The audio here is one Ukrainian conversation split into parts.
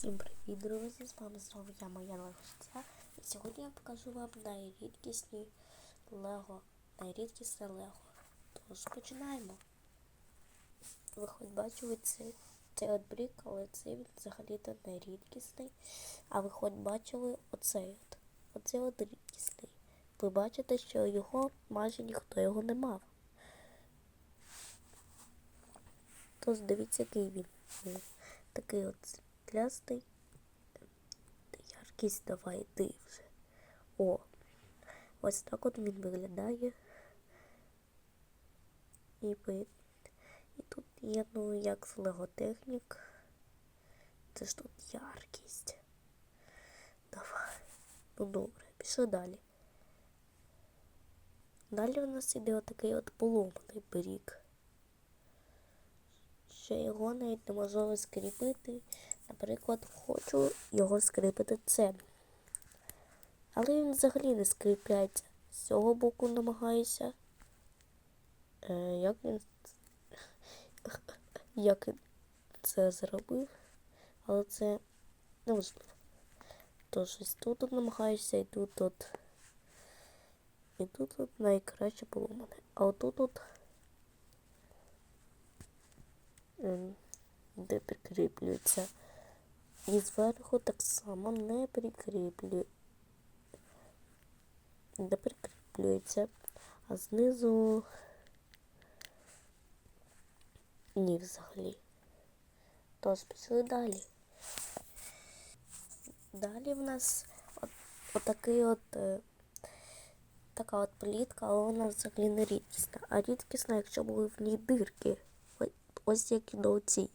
Всім привіт, друзі! З вами знову я, моя Легостя. І сьогодні я покажу вам найрідкісні Лего, найрідкісне Лего. Тож починаємо. Ви хоч бачили цей, брік, але цей він взагалі-то найрідкісний. А ви хоч бачили оцей от. Оцей от рідкісний. Ви бачите, що його майже ніхто його не мав. Тож дивіться, який він. Такий от клястий. Яркість давай йди вже. О, ось так от він виглядає. І, ви- і тут є, ну, як з леготехнік. Це ж тут яркість. Давай. Ну добре, пішли далі. Далі у нас іде отакий от поломаний пиріг що його навіть неможливо скріпити. Наприклад, хочу його скріпити це. Але він взагалі не скріпляється. З цього боку намагаюся. Е, як він як він це зробив? Але це неважливо. Тож ось тут от намагаюся і тут от. І тут от найкраще поломане. А отут от ем, де прикріплюється. І зверху так само не прикріплює. Не прикріплюється. А знизу ні взагалі. Тож пішли далі. Далі в нас от, отакий от е, така от плітка, але вона взагалі не рідкісна. А рідкісна, якщо були в ній дирки. Ось- як і на цій.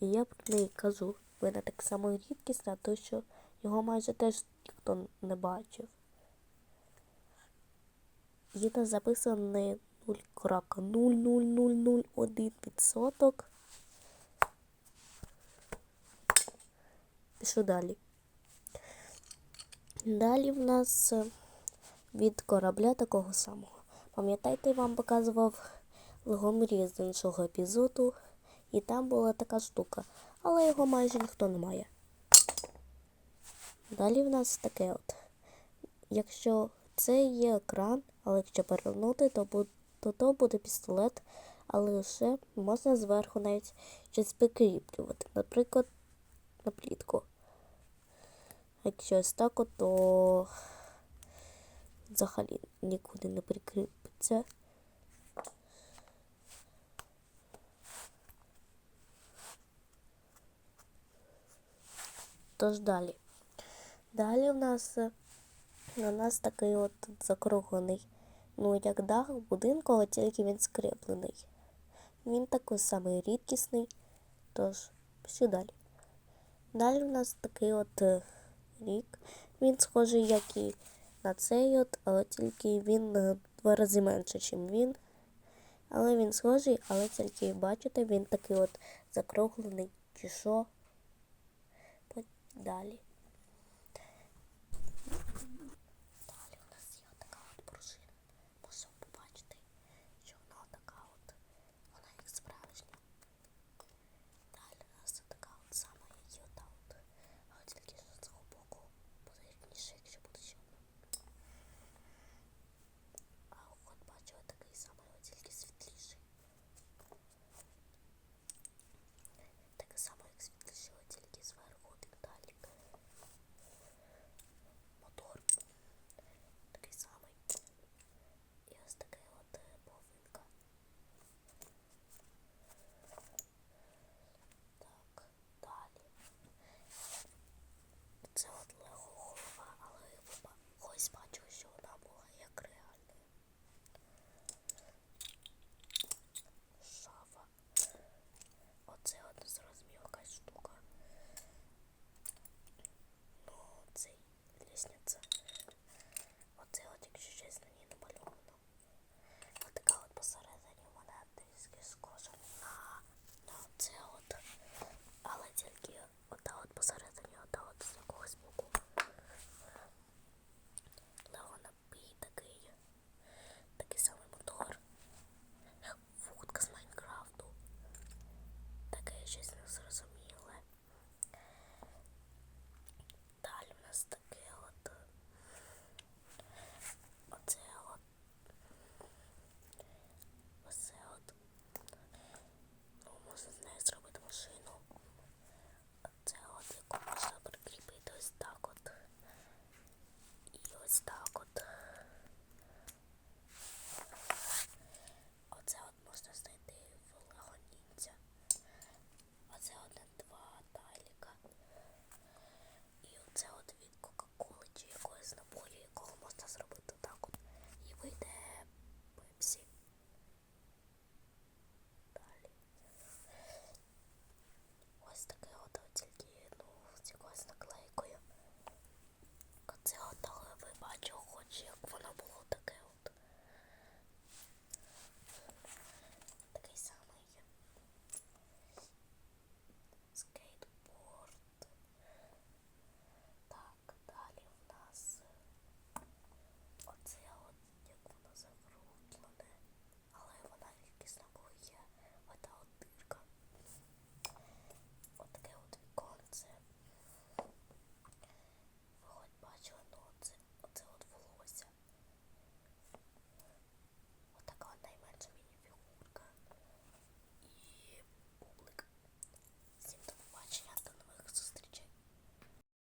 Я про неї кажу. Вона так само рідкісна, тому що його майже теж ніхто не бачив. Є там записано 0,00001%. Пишу далі. Далі в нас е, від корабля такого самого. Пам'ятаєте, я вам показував Легомріз з іншого епізоду, і там була така штука, але його майже ніхто не має. Далі в нас таке от. Якщо це є екран, але якщо перевернути, то, бу- то, то буде пістолет, але лише можна зверху навіть щось прикріплювати. Наприклад, на плітку. Якщо ось так, то взагалі нікуди не прикріпиться. Тож далі. Далі у нас е, у нас такий от закруглений, ну як дах будинку, але тільки він скреплений. Він такий самий рідкісний, тож пішли далі. Далі у нас такий от е, рік. Він схожий, як і на цей от, але тільки він е, два рази менше, ніж він. Але він схожий, але тільки бачите, він такий от закруглений чи що. Далі. sponge